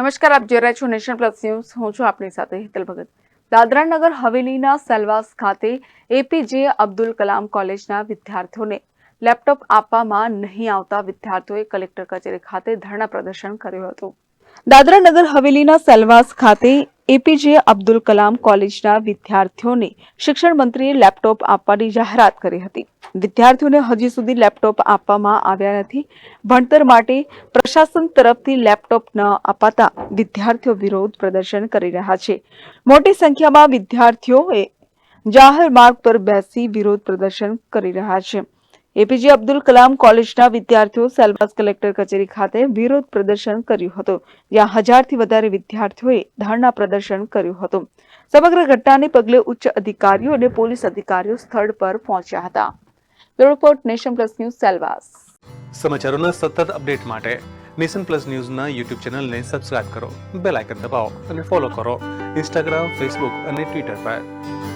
નમસ્કાર, આપ જોઈ રહ્યા છો નેશન પ્લસ ન્યૂઝ. હું છું આપની સાથે હિતલ ભગત. દાદરા નગર હવેલીના સેલવાસ ખાતે એપીજે અબ્દુલ કલામ કોલેજના વિદ્યાર્થીઓને લેપટોપ આપવામાં નહીં આવતા વિદ્યાર્થીઓએ કલેક્ટર કચેરી ખાતે ધરણા પ્રદર્શન કર્યું હતું. દાદરા નગર હવેલીના સેલવાસ ખાતે એપીજે અબ્દુલ કલામ કોલેજના વિદ્યાર્થીઓને શિક્ષણ મંત્રીએ લેપટોપ આપવાની જાહેરાત કરી હતી. વિદ્યાર્થીઓને હજી સુધી લેપટોપ આપવામાં આવ્યા નથી. ભણતર માટે પ્રશાસન તરફથી લેપટોપ ન અપાતા વિદ્યાર્થીઓ વિરોધ પ્રદર્શન કરી રહ્યા છે. મોટી સંખ્યામાં વિદ્યાર્થીઓએ જાહેર માર્ગ પર બેસી વિરોધ પ્રદર્શન કરી રહ્યા છે. એપીજે અબ્દુલ કલામ કોલેજના વિદ્યાર્થીઓ સેલવાસ કલેક્ટર કચેરી ખાતે વિરોધ પ્રદર્શન કર્યું હતું, જ્યાં હજારથી વધારે વિદ્યાર્થીઓએ ધરણા પ્રદર્શન કર્યું હતું. સમગ્ર ઘટનાને પગલે ઉચ્ચ અધિકારીઓ અને પોલીસ અધિકારીઓ સ્થળ પર પહોંચ્યા હતા. Report, nation plus news, Silvassa. સમાચારોના સતત અપડેટ માટે નેશન પ્લસ ન્યૂઝના યુટ્યુબ ચેનલને સબસ્ક્રાઇબ કરો, બેલ આઇકન દબાવો અને ફોલો કરો ઇન્સ્ટાગ્રામ, ફેસબુક અને ટ્વિટર પર.